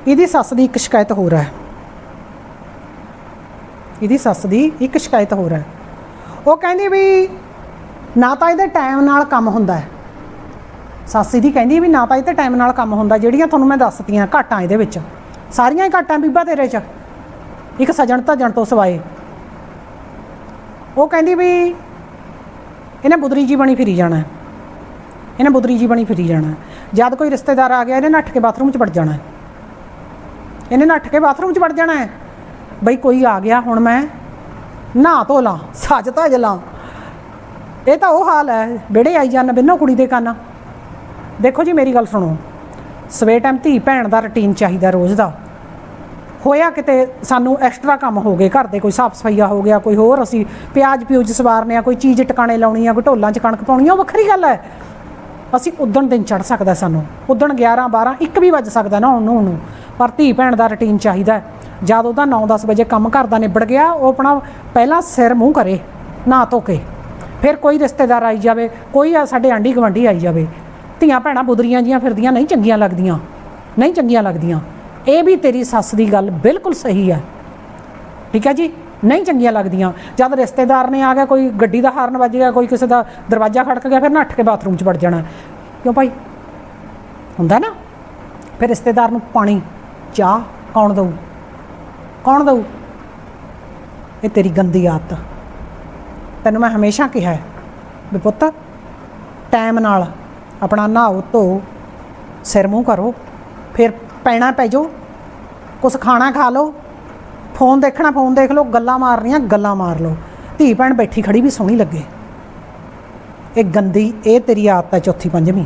ਇਹਦੀ ਸੱਸ ਦੀ ਇੱਕ ਸ਼ਿਕਾਇਤ ਹੋਰ ਹੈ। ਇਹਦੀ ਸੱਸ ਦੀ ਇੱਕ ਸ਼ਿਕਾਇਤ ਹੋਰ ਹੈ। ਉਹ ਕਹਿੰਦੀ ਵੀ ਨਾ ਤਾਂ ਇਹਦੇ ਟਾਈਮ ਨਾਲ ਕੰਮ ਹੁੰਦਾ ਹੈ। ਸੱਸ ਦੀ ਕਹਿੰਦੀ ਵੀ ਨਾ ਤਾਂ ਇਹਦੇ ਟਾਈਮ ਨਾਲ ਕੰਮ ਹੁੰਦਾ, ਜਿਹੜੀਆਂ ਤੁਹਾਨੂੰ ਮੈਂ ਦੱਸਤੀਆਂ ਘਾਟਾਂ ਇਹਦੇ ਵਿੱਚ। ਸਾਰੀਆਂ ਹੀ ਘਾਟਾਂ ਬੀਬਾ ਤੇਰੇ 'ਚ। ਇੱਕ ਸਜਣ ਧਜਣ ਤੋਂ ਸਵਾਏ। ਉਹ ਕਹਿੰਦੀ ਵੀ ਇਹਨੇ ਬੁਦਰੀ ਜੀ ਬਣੀ ਫਿਰੀ ਜਾਣਾ। ਇਹਨੇ ਬੁਦਰੀ ਜੀ ਬਣੀ ਫਿਰੀ ਜਾਣਾ। ਜਦ ਕੋਈ ਰਿਸ਼ਤੇਦਾਰ ਆ ਗਿਆ, ਇਹਨੇ ਨੱਠ ਕੇ ਬਾਥਰੂਮ 'ਚ ਵੜ ਜਾਣਾ। ਇਹਨੇ ਨੱਠ ਕੇ ਬਾਥਰੂਮ 'ਚ ਵੜ ਜਾਣਾ। ਬਈ ਕੋਈ ਆ ਗਿਆ, ਹੁਣ ਮੈਂ ਨਹਾ ਧੋ ਲਾਂ, ਸੱਜ ਧੱਜ ਲਾਂ। ਇਹ ਤਾਂ ਉਹ ਹਾਲ ਹੈ, ਵਿਹੜੇ ਆਈ ਜਾਣ ਬਿੰਨੋ ਕੁੜੀ ਦੇ ਕੰਨ। ਦੇਖੋ ਜੀ ਮੇਰੀ ਗੱਲ ਸੁਣੋ। ਸਵੇਰ ਟਾਈਮ ਧੀ ਭੈਣ ਦਾ ਰੁਟੀਨ ਚਾਹੀਦਾ ਰੋਜ਼ ਦਾ। ਹੋਇਆ ਕਿਤੇ ਸਾਨੂੰ ਐਕਸਟਰਾ ਕੰਮ ਹੋ ਗਏ, ਘਰ ਦੇ ਕੋਈ ਸਾਫ਼ ਸਫਾਈਆ ਹੋ ਗਿਆ, ਕੋਈ ਹੋਰ ਅਸੀਂ ਪਿਆਜ਼ ਪਿਊਜ਼ ਸਵਾਰਨੇ ਆ, ਕੋਈ ਚੀਜ਼ ਟਿਕਾਣੇ ਲਾਉਣੀ ਆ, ਕੋਈ ਢੋਲਾਂ 'ਚ ਕਣਕ ਪਾਉਣੀ ਆ, ਉਹ ਵੱਖਰੀ ਗੱਲ ਹੈ। ਅਸੀਂ ਉਦਣ ਦਿਨ ਚੜ ਸਕਦਾ ਸਾਨੂੰ। ਉਦਣ 11 12 ਇੱਕ ਵੀ ਵੱਜ ਸਕਦਾ ਨਾ ਉਹਨੂੰ ਨੂੰ ਪਰ ਧੀ ਭੈਣ ਦਾ ਰੁਟੀਨ ਚਾਹੀਦਾ ਜਦ ਉਹਦਾ 9-10 ਵਜੇ ਕੰਮ ਘਰ ਦਾ ਨਿਬੜ ਗਿਆ, ਉਹ ਆਪਣਾ ਪਹਿਲਾਂ ਸਿਰ ਮੂੰਹ ਕਰੇ, ਨਾ ਧੋ ਕੇ ਫਿਰ ਕੋਈ ਰਿਸ਼ਤੇਦਾਰ ਆਈ ਜਾਵੇ, ਕੋਈ ਆ ਸਾਡੇ ਆਂਢੀ ਗੁਆਂਢੀ ਆਈ ਜਾਵੇ, ਧੀਆਂ ਭੈਣਾਂ ਬੁਦਰੀਆਂ ਜੀਆਂ ਫਿਰਦੀਆਂ ਨਹੀਂ ਚੰਗੀਆਂ ਲੱਗਦੀਆਂ, ਨਹੀਂ ਚੰਗੀਆਂ ਲੱਗਦੀਆਂ। ਇਹ ਵੀ ਤੇਰੀ ਸੱਸ ਦੀ ਗੱਲ ਬਿਲਕੁਲ ਸਹੀ ਹੈ। ਠੀਕ ਹੈ ਜੀ? ਨਹੀਂ ਚੰਗੀਆਂ ਲੱਗਦੀਆਂ। ਜਦ ਰਿਸ਼ਤੇਦਾਰ ਨੇ ਆ ਗਿਆ, ਕੋਈ ਗੱਡੀ ਦਾ ਹਾਰਨ ਵੱਜ ਗਿਆ, ਕੋਈ ਕਿਸੇ ਦਾ ਦਰਵਾਜ਼ਾ ਖੜਕ ਗਿਆ, ਫਿਰ ਨੱਠ ਕੇ ਬਾਥਰੂਮ 'ਚ ਵੜ ਜਾਣਾ। ਕਿਉਂ ਭਾਈ? ਹੁੰਦਾ ਨਾ? ਫਿਰ ਰਿਸ਼ਤੇਦਾਰ ਨੂੰ ਪਾਣੀ, ਚਾਹ ਕੌਣ ਦਊ? ਕੌਣ ਦਊ? ਇਹ ਤੇਰੀ ਗੰਦੀ ਆਦਤ। ਤੈਨੂੰ ਮੈਂ ਹਮੇਸ਼ਾ ਕਿਹਾ ਹੈ ਵੀ ਪੁੱਤ ਟਾਈਮ ਨਾਲ ਆਪਣਾ ਨਹਾਓ ਧੋ, ਸਿਰ ਮੂੰਹ ਕਰੋ, ਫਿਰ ਪੈਣਾ ਪੈ ਜਾਓ, ਕੁਛ ਖਾਣਾ ਖਾ ਲਓ ਫੋਨ ਦੇਖਣਾ ਫੋਨ ਦੇਖ ਲਓ, ਗੱਲਾਂ ਮਾਰਨੀਆਂ, ਗੱਲਾਂ ਮਾਰ ਲਓ। ਧੀ ਭੈਣ ਬੈਠੀ ਖੜੀ ਵੀ ਸੋਹਣੀ ਲੱਗੇ। ਇਹ ਗੰਦੀ, ਇਹ ਤੇਰੀ ਆਦਤ ਹੈ ਚੌਥੀ, ਪੰਜਵੀਂ।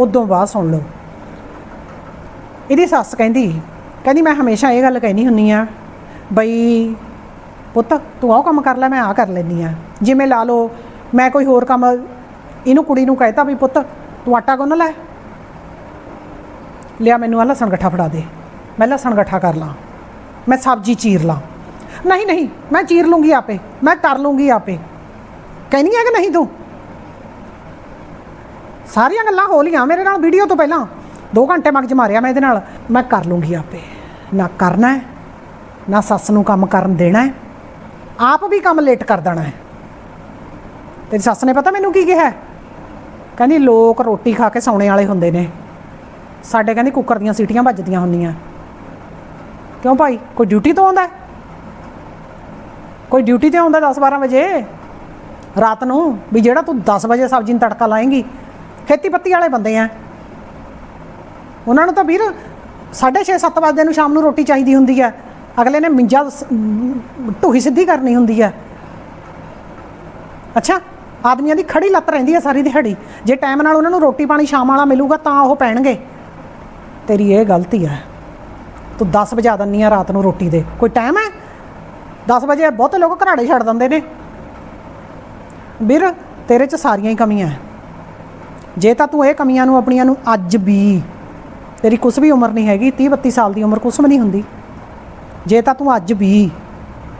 ਉਦੋਂ ਬਾਅਦ ਸੁਣ ਲਓ। ਇਹਦੀ ਸੱਸ ਕਹਿੰਦੀ ਕਹਿੰਦੀ ਮੈਂ ਹਮੇਸ਼ਾ ਇਹ ਗੱਲ ਕਹਿਣੀ ਹੁੰਨੀ ਆ, ਬਈ ਪੁੱਤ, ਤੂੰ ਆਹ ਕੰਮ ਕਰ ਲੈ, ਮੈਂ ਆਹ ਕਰ ਲੈਨੀ ਆ ਜਿਵੇਂ ਲਾ ਲਓ, ਮੈਂ ਕੋਈ ਹੋਰ ਕੰਮ, ਇਹਨੂੰ ਕੁੜੀ ਨੂੰ ਕਹਿਤਾ ਵੀ ਪੁੱਤ, ਤੂੰ ਆਟਾ ਗੁੰਨ ਲੈ। ਲਿਆ ਮੈਨੂੰ ਆਹ ਲਸਣ ਗੱਠਾ ਫੜਾ ਦੇ। ਮੈਂ ਲਸਣ ਗੱਠਾ ਕਰ ਲਾਂ। ਮੈਂ ਸਬਜ਼ੀ ਚੀਰ ਲਾਂ। ਨਹੀਂ ਨਹੀਂ, ਮੈਂ ਚੀਰ ਲੂੰਗੀ ਆਪੇ। ਮੈਂ ਕਰ ਲੂੰਗੀ ਆਪੇ। ਕਹਿਨੀ ਹੈ ਕਿ ਨਹੀਂ ਤੂੰ? ਸਾਰੀਆਂ ਗੱਲਾਂ ਹੋ ਲੀਆਂ ਮੇਰੇ ਨਾਲ ਵੀਡੀਓ ਤੋਂ ਪਹਿਲਾਂ। 2 ਘੰਟੇ ਮਗਜ ਮਾਰਿਆ ਮੈਂ ਇਹਦੇ ਨਾਲ। ਮੈਂ ਕਰ ਲੂੰਗੀ ਆਪੇ। ਨਾ ਕਰਨਾ ਨਾ ਸੱਸ ਨੂੰ ਕੰਮ ਕਰਨ ਦੇਣਾ ਹੈ। ਆਪ ਵੀ ਕੰਮ ਲੇਟ ਕਰ ਦੇਣਾ ਹੈ। ਤੇਰੀ ਸੱਸ ਨੇ ਪਤਾ ਮੈਨੂੰ ਕੀ ਕਿਹਾ ਕਹਿੰਦੀ ਲੋਕ ਰੋਟੀ ਖਾ ਕੇ ਸੌਣੇ ਵਾਲੇ ਹੁੰਦੇ ਨੇ। ਸਾਡੇ ਕਹਿੰਦੀ ਕੁੱਕਰ ਦੀਆਂ ਸੀਟੀਆਂ ਵੱਜਦੀਆਂ ਹੁੰਦੀਆਂ। ਕਿਉਂ ਭਾਈ? ਕੋਈ ਡਿਊਟੀ ਤੋਂ ਆਉਂਦਾ ਕੋਈ ਡਿਊਟੀ ਤੇ ਆਉਂਦਾ 10 12 ਵਜੇ? ਰਾਤ ਨੂੰ? ਵੀ ਜਿਹੜਾ ਤੂੰ 10 ਵਜੇ ਸਬਜ਼ੀ ਨੂੰ ਤੜਕਾ ਲਾਏਂਗੀ ਖੇਤੀ ਪੱਤੀ ਵਾਲੇ ਬੰਦੇ ਆ। ਉਹਨਾਂ ਨੂੰ ਤਾਂ ਵੀਰ 6:30 7 ਵਜੇ ਨੂੰ ਸ਼ਾਮ ਨੂੰ ਰੋਟੀ ਚਾਹੀਦੀ ਹੁੰਦੀ ਹੈ। ਅਗਲੇ ਨੇ ਮਿੰਜਾ ਸ- ਢੂਹੀ ਸਿੱਧੀ ਕਰਨੀ ਹੁੰਦੀ ਹੈ ਅੱਛਾ, ਆਦਮੀਆਂ ਦੀ ਖੜੀ ਲੱਤ ਰਹਿੰਦੀ ਹੈ ਸਾਰੀ ਦਿਹਾੜੀ। ਜੇ ਟਾਈਮ ਨਾਲ ਉਹਨਾਂ ਨੂੰ ਰੋਟੀ ਪਾਣੀ ਸ਼ਾਮ ਵਾਲਾ ਮਿਲੂਗਾ ਤਾਂ ਉਹ ਪੈਣਗੇ। ਤੇਰੀ ਇਹ ਗਲਤੀ ਹੈ ਤੂੰ 10 ਵਜਾ ਦਿੰਨੀ ਆ ਰਾਤ ਨੂੰ ਰੋਟੀ ਦੇ। ਕੋਈ ਟਾਈਮ ਹੈ 10 ਵਜੇ ਬਹੁਤੇ ਲੋਕ ਘਰਾੜੇ ਛੱਡ ਦਿੰਦੇ ਨੇ। ਵੀਰ, ਤੇਰੇ 'ਚ ਸਾਰੀਆਂ ਹੀ ਕਮੀਆਂ ਹੈ ਜੇ ਤਾਂ ਤੂੰ ਇਹ ਕਮੀਆਂ ਨੂੰ, ਆਪਣੀਆਂ ਨੂੰ ਅੱਜ ਵੀ ਤੇਰੀ ਕੁਛ ਵੀ ਉਮਰ ਨਹੀਂ ਹੈਗੀ 30 32 ਸਾਲ ਦੀ ਉਮਰ ਕੁਛ ਵੀ ਨਹੀਂ ਹੁੰਦੀ। ਜੇ ਤਾਂ ਤੂੰ ਅੱਜ ਵੀ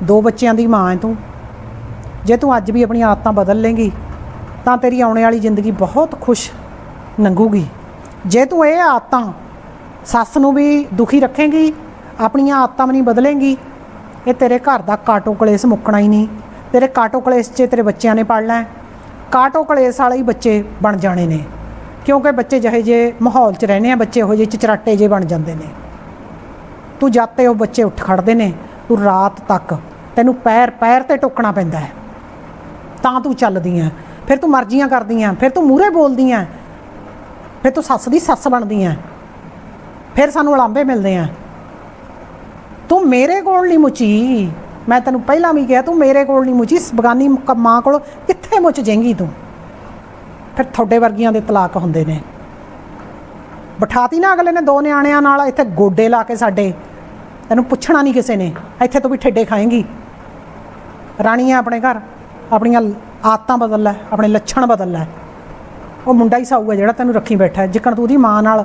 ਦੋ ਬੱਚਿਆਂ ਦੀ ਮਾਂ ਹੈ ਤੂੰ, ਜੇ ਤੂੰ ਅੱਜ ਵੀ ਆਪਣੀਆਂ ਆਦਤਾਂ ਬਦਲ ਲੇਂਗੀ, ਤਾਂ ਤੇਰੀ ਆਉਣ ਵਾਲੀ ਜ਼ਿੰਦਗੀ ਬਹੁਤ ਖੁਸ਼ ਲੰਘੂਗੀ ਜੇ ਤੂੰ ਇਹ ਆਦਤਾਂ ਸੱਸ ਨੂੰ ਵੀ ਦੁਖੀ ਰੱਖੇਂਗੀ, ਆਪਣੀਆਂ ਆਦਤਾਂ ਵੀ ਨਹੀਂ ਬਦਲੇਂਗੀ, ਇਹ ਤੇਰੇ ਘਰ ਦਾ ਕਾਟੋ ਕਲੇਸ਼ ਮੁੱਕਣਾ ਹੀ ਨਹੀਂ। ਤੇਰੇ ਕਾਟੋ ਕਲੇਸ਼ 'ਚ ਤੇਰੇ ਬੱਚਿਆਂ ਨੇ ਪੜਨਾ ਕਾਟੋ ਕਲੇਸ਼ ਵਾਲੇ ਹੀ ਬੱਚੇ ਬਣ ਜਾਣੇ ਨੇ, ਕਿਉਂਕਿ ਬੱਚੇ ਜਿਹੇ ਜੇ ਮਾਹੌਲ 'ਚ ਰਹਿੰਦੇ ਆ, ਬੱਚੇ ਇਹੋ ਜਿਹੇ ਚਚਰਾਟੇ ਜੇ ਬਣ ਜਾਂਦੇ ਨੇ। ਤੂੰ ਜਦ 'ਤੇ ਉਹ ਬੱਚੇ ਉੱਠ ਖੜਦੇ ਨੇ, ਤੂੰ ਰਾਤ ਤੱਕ ਤੈਨੂੰ ਪੈਰ ਪੈਰ ਤੇ ਟੋਕਣਾ ਪੈਂਦਾ ਹੈ। ਤਾਂ ਤੂੰ ਚੱਲਦੀ ਹੈ। ਫਿਰ ਤੂੰ ਮਰਜ਼ੀਆਂ ਕਰਦੀ ਆ ਫਿਰ ਤੂੰ ਮੂਹਰੇ ਬੋਲਦੀ ਹੈ। ਫਿਰ ਤੂੰ ਸੱਸ ਦੀ ਸੱਸ ਬਣਦੀ ਹੈ। ਫਿਰ ਸਾਨੂੰ ਉਲਾਂਬੇ ਮਿਲਦੇ ਆ ਤੂੰ ਮੇਰੇ ਕੋਲ ਨਹੀਂ ਮੁੱਚੀ। ਮੈਂ ਤੈਨੂੰ ਪਹਿਲਾਂ ਵੀ ਕਿਹਾ, ਤੂੰ ਮੇਰੇ ਕੋਲ ਨਹੀਂ ਮੁੱਚੀ। ਬਗਾਨੀ ਕ- ਮਾਂ ਕੋਲ ਕਿੱਥੇ ਮੁੱਚ ਜਾਏਂਗੀ ਤੂੰ? ਫਿਰ ਤੁਹਾਡੇ ਵਰਗੀਆਂ ਦੇ ਤਲਾਕ ਹੁੰਦੇ ਨੇ। ਬਿਠਾਤੀ ਨਾ ਅਗਲੇ ਨੇ ਦੋ ਨਿਆਣਿਆਂ ਨਾਲ, ਇੱਥੇ ਗੋਡੇ ਲਾ ਕੇ ਸਾਡੇ। ਤੈਨੂੰ ਪੁੱਛਣਾ ਨਹੀਂ ਕਿਸੇ ਨੇ, ਇੱਥੇ ਤੂੰ ਵੀ ਠੇਡੇ ਖਾਏਂਗੀ। ਰਾਣੀ ਹੈ ਆਪਣੇ ਘਰ, ਆਪਣੀਆਂ ਆਦਤਾਂ ਬਦਲ ਲੈ, ਆਪਣੇ ਲੱਛਣ ਬਦਲ ਲੈ। ਉਹ ਮੁੰਡਾ ਹੀ ਸਾਊ ਜਿਹੜਾ ਤੈਨੂੰ ਰੱਖੀ ਬੈਠਾ ਹੈ, ਜਿੱਕਣ ਤੂੰ ਉਹਦੀ ਮਾਂ ਨਾਲ।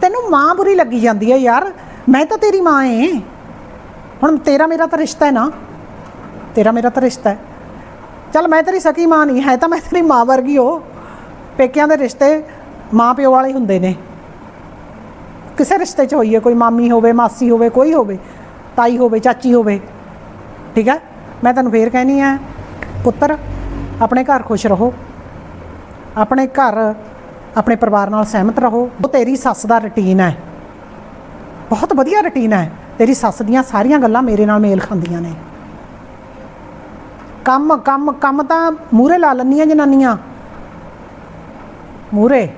ਤੈਨੂੰ ਮਾਂ ਬੁਰੀ ਲੱਗੀ ਜਾਂਦੀ ਹੈ ਯਾਰ, ਮੈਂ ਤਾਂ ਤੇਰੀ ਮਾਂ ਏ। ਹੁਣ ਤੇਰਾ ਮੇਰਾ ਤਾਂ ਰਿਸ਼ਤਾ ਹੈ ਨਾ, ਤੇਰਾ ਮੇਰਾ ਤਾਂ ਰਿਸ਼ਤਾ ਹੈ। ਚੱਲ ਮੈਂ ਤੇਰੀ ਸਕੀ ਮਾਂ ਨਹੀਂ, ਹੈ ਤਾਂ ਮੈਂ ਤੇਰੀ ਮਾਂ ਵਰਗੀ ਹੋ ਪੇਕਿਆਂ ਦੇ ਰਿਸ਼ਤੇ ਮਾਂ ਪਿਓ ਵਾਲੇ ਹੁੰਦੇ ਨੇ। ਕਿਸੇ ਰਿਸ਼ਤੇ 'ਚ ਹੋਈਏ, ਕੋਈ ਮਾਮੀ ਹੋਵੇ, ਮਾਸੀ ਹੋਵੇ, ਕੋਈ ਹੋਵੇ, ਤਾਈ ਹੋਵੇ, ਚਾਚੀ ਹੋਵੇ, ਠੀਕ ਹੈ? ਮੈਂ ਤੈਨੂੰ ਫੇਰ ਕਹਿਣੀ ਆ, ਪੁੱਤਰ, ਆਪਣੇ ਘਰ ਖੁਸ਼ ਰਹੋ, ਆਪਣੇ ਘਰ, ਆਪਣੇ ਪਰਿਵਾਰ ਨਾਲ ਸਹਿਮਤ ਰਹੋ। ਉਹ ਤੇਰੀ ਸੱਸ ਦਾ ਰੁਟੀਨ ਹੈ। ਬਹੁਤ ਵਧੀਆ ਰੁਟੀਨ ਹੈ। ਤੇਰੀ ਸੱਸ ਦੀਆਂ ਸਾਰੀਆਂ ਗੱਲਾਂ ਮੇਰੇ ਨਾਲ ਮੇਲ ਖਾਂਦੀਆਂ ਨੇ। ਕੰਮ ਕੰਮ ਕੰਮ ਤਾਂ ਮੂਰੇ ਲਾ ਲੈਂਦੀਆਂ ਜਨਾਨੀਆਂ। ਮੂਰੇ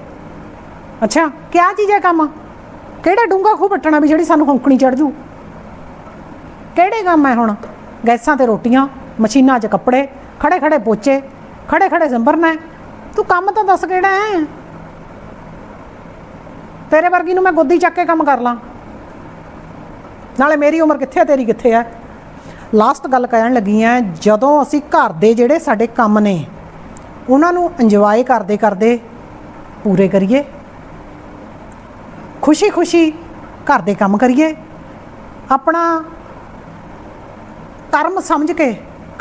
ਅੱਛਾ, ਕਿਆ ਚੀਜ਼ ਹੈ ਕੰਮ? ਕਿਹੜਾ ਡੂੰਗਾ ਖੂਹ ਪੱਟਣਾ ਵੀ ਜਿਹੜੀ ਸਾਨੂੰ ਹੌਂਕਣੀ ਚੜ ਜੂ? ਕਿਹੜੇ ਕੰਮ ਹੈ ਹੁਣ? ਗੈਸਾਂ ਤੇ ਰੋਟੀਆਂ, ਮਸ਼ੀਨਾਂ 'ਚ ਕੱਪੜੇ ਖੜੇ ਖੜੇ ਪੋਚੇ ਖੜੇ ਖੜੇ ਜੰਬਰਨਾ ਤੂੰ ਕੰਮ ਤਾਂ ਦੱਸ ਕਿਹੜਾ ਹੈ ਤੇਰੇ ਵਰਗੀ ਨੂੰ ਮੈਂ ਗੋਦੀ ਚੱਕ ਕੇ ਕੰਮ ਕਰ ਲਾਂ। ਨਾਲੇ ਮੇਰੀ ਉਮਰ ਕਿੱਥੇ ਹੈ ਤੇਰੀ ਕਿੱਥੇ ਹੈ ਲਾਸਟ ਗੱਲ ਕਹਿਣ ਲੱਗੀ ਆ ਜਦੋਂ ਅਸੀਂ ਘਰ ਦੇ ਜਿਹੜੇ ਸਾਡੇ ਕੰਮ ਨੇ, ਉਹਨਾਂ ਨੂੰ ਇੰਜੋਏ ਕਰਦੇ ਕਰਦੇ ਪੂਰੇ ਕਰੀਏ। ਖੁਸ਼ੀ ਖੁਸ਼ੀ ਘਰ ਦੇ ਕੰਮ ਕਰੀਏ। ਆਪਣਾ ਧਰਮ ਸਮਝ ਕੇ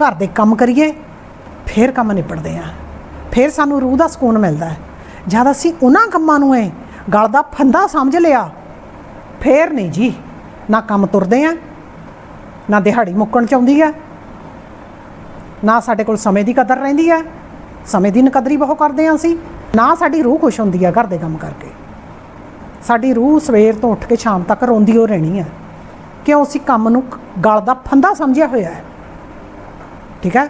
ਘਰ ਦੇ ਕੰਮ ਕਰੀਏ, ਫਿਰ ਕੰਮ ਨਿਪਟਦੇ ਆ ਫਿਰ ਸਾਨੂੰ ਰੂਹ ਦਾ ਸਕੂਨ ਮਿਲਦਾ ਹੈ। ਜਦ ਅਸੀਂ ਉਹਨਾਂ ਕੰਮਾਂ ਨੂੰ ਐ ਗਲ ਦਾ ਫੰਦਾ ਸਮਝ ਲਿਆ, ਫੇਰ ਨਹੀਂ ਜੀ, ਨਾ ਕੰਮ ਤੁਰਦੇ ਆ ਨਾ ਦਿਹਾੜੀ ਮੁੱਕਣ ਚ ਆਉਂਦੀ ਆ ਨਾ ਸਾਡੇ ਕੋਲ ਸਮੇਂ ਦੀ ਕਦਰ ਰਹਿੰਦੀ ਆ ਸਮੇਂ ਦੀ ਨਕਦਰੀ ਬਹੁਤ ਕਰਦੇ ਆ ਅਸੀਂ, ਨਾ ਸਾਡੀ ਰੂਹ ਖੁਸ਼ ਹੁੰਦੀ ਆ ਘਰ ਦੇ ਕੰਮ ਕਰਕੇ। ਸਾਡੀ ਰੂਹ ਸਵੇਰ ਤੋਂ ਉੱਠ ਕੇ ਸ਼ਾਮ ਤੱਕ ਰੋਂਦੀ ਹੋ ਰਹਿਣੀ ਹੈ ਕਿਉਂ ਅਸੀਂ ਕੰਮ ਨੂੰ ਗਲ ਦਾ ਫੰਦਾ ਸਮਝਿਆ ਹੋਇਆ ਹੈ? ਠੀਕ ਹੈ?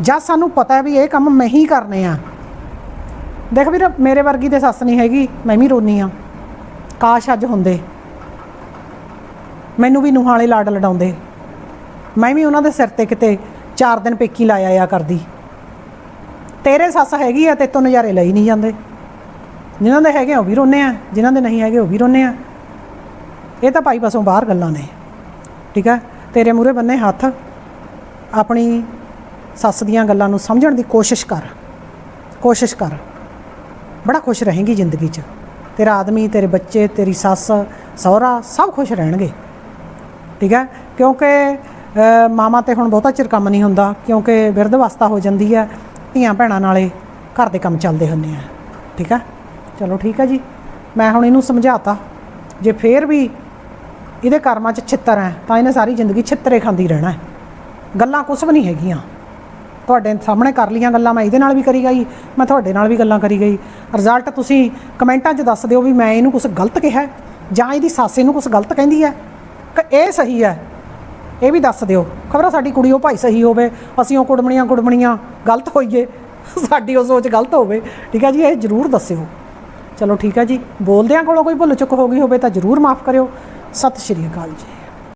ਜਾਂ ਸਾਨੂੰ ਪਤਾ ਹੈ ਵੀ ਇਹ ਕੰਮ ਮੈਂ ਹੀ ਕਰਨੇ ਆ। ਦੇਖ ਵੀਰ, ਮੇਰੇ ਵਰਗੀ ਤੇ ਸੱਸ ਨਹੀਂ ਹੈਗੀ, ਮੈਂ ਵੀ ਰੋਨੀ ਆ ਕਾਸ਼ ਅੱਜ ਹੁੰਦੇ। ਮੈਨੂੰ ਵੀ ਨੂੰਹਾਂ ਵਾਲੇ ਲਾਡ ਲਡਾਉਂਦੇ। ਮੈਂ ਵੀ ਉਹਨਾਂ ਦੇ ਸਿਰ ਤੇ ਕਿਤੇ 4 ਦਿਨ ਪੇਕੀ ਲਾਇਆ ਆ ਕਰਦੀ। ਤੇਰੇ ਸੱਸ ਹੈਗੀ ਆ ਤੇ ਤੂੰ ਨਜ਼ਾਰੇ ਲਈ ਨਹੀਂ ਜਾਂਦੇ। ਜਿਨ੍ਹਾਂ ਦੇ ਹੈਗੇ ਆ ਉਹ ਵੀ ਰੋਨੇ ਆ, ਜਿਨ੍ਹਾਂ ਦੇ ਨਹੀਂ ਹੈਗੇ ਉਹ ਵੀ ਰੋਨੇ ਆ। ਇਹ ਤਾਂ ਭਾਈ ਬਸੋਂ ਬਾਹਰ ਗੱਲਾਂ ਨੇ। ਠੀਕ ਹੈ ਤੇਰੇ ਮੂਰੇ ਬੰਨੇ ਹੱਥ, ਆਪਣੀ ਸੱਸ ਦੀਆਂ ਗੱਲਾਂ ਨੂੰ ਸਮਝਣ ਦੀ ਕੋਸ਼ਿਸ਼ ਕਰ। ਕੋਸ਼ਿਸ਼ ਕਰ। ਬੜਾ ਖੁਸ਼ ਰਹੇਂਗੀ ਜ਼ਿੰਦਗੀ 'ਚ। ਤੇਰਾ ਆਦਮੀ, ਤੇਰੇ ਬੱਚੇ, ਤੇਰੀ ਸੱਸ, ਸਹੁਰਾ ਸਭ ਖੁਸ਼ ਰਹਿਣਗੇ। ਠੀਕ ਹੈ ਕਿਉਂਕਿ ਮਾਮਾ ਮਾਵਾਂ ਤੇ ਹੁਣ ਬਹੁਤਾ ਚਿਰ ਕੰਮ ਨਹੀਂ ਹੁੰਦਾ, ਕਿਉਂਕਿ ਬਿਰਧ ਅਵਸਥਾ ਹੋ ਜਾਂਦੀ ਹੈ ਧੀਆਂ ਭੈਣਾਂ ਨਾਲੇ ਘਰ ਦੇ ਕੰਮ ਚੱਲਦੇ ਹੁੰਦੇ ਆ। ਠੀਕ ਹੈ ਚਲੋ ਠੀਕ ਹੈ ਜੀ। ਮੈਂ ਹੁਣ ਇਹਨੂੰ ਸਮਝਾਤਾ। ਜੇ ਫੇਰ ਵੀ ਇਹਦੇ ਕਰਮਾਂ 'ਚ ਛਿੱਤਰ ਹੈ, ਤਾਂ ਇਹਨੇ ਸਾਰੀ ਜ਼ਿੰਦਗੀ ਛਿੱਤਰੇ ਖਾਂਦੀ ਰਹਿਣਾ ਹੈ। ਗੱਲਾਂ ਕੁਛ ਵੀ ਨਹੀਂ ਹੈਗੀਆਂ। ਤੁਹਾਡੇ ਸਾਹਮਣੇ ਕਰ ਲੀਆਂ ਗੱਲਾਂ, ਮੈਂ ਇਹਦੇ ਨਾਲ ਵੀ ਕਰੀ ਗਈ ਮੈਂ ਤੁਹਾਡੇ ਨਾਲ ਵੀ ਗੱਲਾਂ ਕਰੀ ਗਈ। ਰਿਜ਼ਲਟ ਤੁਸੀਂ ਕਮੈਂਟਾਂ 'ਚ ਦੱਸ ਦਿਓ ਵੀ ਮੈਂ ਇਹਨੂੰ ਕੁਝ ਗਲਤ ਕਿਹਾ ਜਾਂ ਇਹਦੀ ਸੱਸ ਨੂੰ ਕੁਝ ਗਲਤ ਕਹਿੰਦੀ ਹੈ। ਕਿ, ਇਹ ਸਹੀ ਹੈ। ਇਹ ਵੀ ਦੱਸ ਦਿਓ। ਖਬਰ ਸਾਡੀ ਕੁੜੀ ਉਹ ਭਾਈ ਸਹੀ ਹੋਵੇ, ਅਸੀਂ ਉਹ ਕੁੜਮਣੀਆਂ ਕੁੜਮਣੀਆਂ ਗਲਤ ਹੋਈਏ, ਸਾਡੀ ਉਹ ਸੋਚ ਗਲਤ ਹੋਵੇ। ਠੀਕ ਹੈ ਜੀ, ਇਹ ਜ਼ਰੂਰ ਦੱਸਿਓ। ਚਲੋ ਠੀਕ ਹੈ ਜੀ। ਬੋਲਦਿਆਂ ਕੋਲੋਂ ਕੋਈ ਭੁੱਲ ਚੁੱਕ ਹੋ ਗਈ ਹੋਵੇ ਤਾਂ ਜ਼ਰੂਰ ਮਾਫ ਕਰਿਓ। ਸਤਿ ਸ਼੍ਰੀ ਅਕਾਲ ਜੀ।